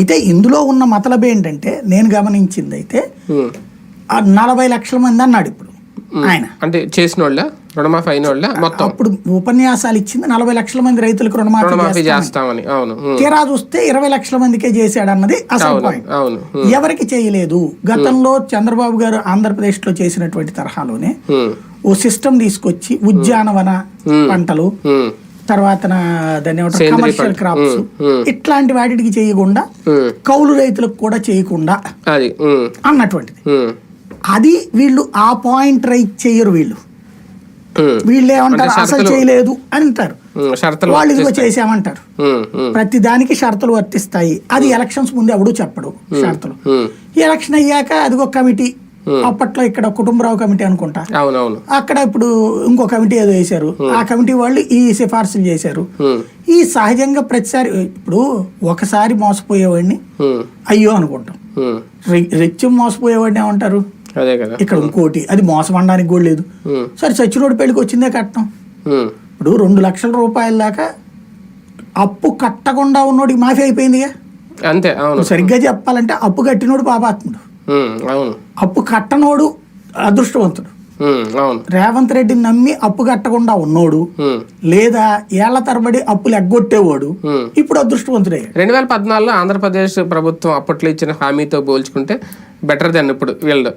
అయితే ఇందులో ఉన్న మతలబ్ ఏంటంటే నేను గమనించింది అయితే నలభై లక్షల మంది అన్నాడు ఇప్పుడు ఆయన అంటే చేసిన వాళ్ళ రుణమాఫీ అయిన వాళ్ళ మొత్తం అప్పుడు ఉపన్యాసాలు ఇచ్చింది నలభై లక్షల మంది రైతులకు రుణమాఫీ చేస్తామని. అవును. తీరా చూస్తే ఇరవై లక్షల మందికే చేశాడు అన్నది అసలు పాయింట్. ఎవరికి చేయలేదు గతంలో చంద్రబాబు గారు ఆంధ్రప్రదేశ్లో చేసినటువంటి తరహాలోనే. ఓ సిస్టమ్ తీసుకొచ్చి ఉద్యానవన పంటలు. తర్వాత దాన్ని కమర్షియల్. క్రాప్స్. ఇట్లాంటి వాటికి చేయకుండా. కౌలు రైతులకు కూడా చేయకుండా. అన్నటువంటిది. అది వీళ్ళు ఆ పాయింట్ రైట్ చేయరు వీళ్ళు. వీళ్ళు ఏమంటారు అసలు చేయలేదు అని అంటారు వాళ్ళు ఇదిగో చేసామంటారు. ప్రతి దానికి షరతులు వర్తిస్తాయి అది ఎలక్షన్స్ ముందు ఎవడు చెప్పడు షరతులు ఎలక్షన్ అయ్యాక అదిగో కమిటీ అప్పట్లో ఇక్కడ కుటుంబరావు కమిటీ అనుకుంటా. అక్కడ ఇప్పుడు ఇంకో కమిటీ ఏదో వేశారు. ఆ కమిటీ వాళ్ళు ఈ సిఫార్సులు చేశారు. ఉమ్. ఈ సహజంగా ప్రతిసారి ఇప్పుడు ఒకసారి మోసపోయేవాడిని. అయ్యో అనుకుంటాం. ఉమ్. రె- రెచ్చం మోసపోయేవాడిని ఏమంటారు? ఇక్కడ ఇంకోటి అది మోసం అనడానికి కూడా లేదు. సరే సచ్చినోడి పెళ్ళికి వచ్చిందే ఉమ్. ఇప్పుడు రెండు లక్షల రూపాయల దాకా అప్పు కట్టకుండా ఉన్నోడికి మాఫీ అయిపోయిందిగా? అంతే సరిగ్గా చెప్పాలంటే అప్పు కట్టినోడు పాపాత్ముడు. అవును. అప్పు కట్టనోడు అదృష్టవంతుడు. రేవంత్ రెడ్డిని నమ్మి అప్పు కట్టకుండా ఉన్నోడు. లేదా ఏళ్ళ తరబడి అప్పులు ఎగ్గొట్టేవాడు. ఇప్పుడు అదృష్టవంతుడే. రెండు వేల పద్నాలుగులో ఆంధ్రప్రదేశ్ ప్రభుత్వం అప్పట్లో ఇచ్చిన హామీతో పోల్చుకుంటే బెటర్ దెన్ ఇప్పుడు వీళ్ళు.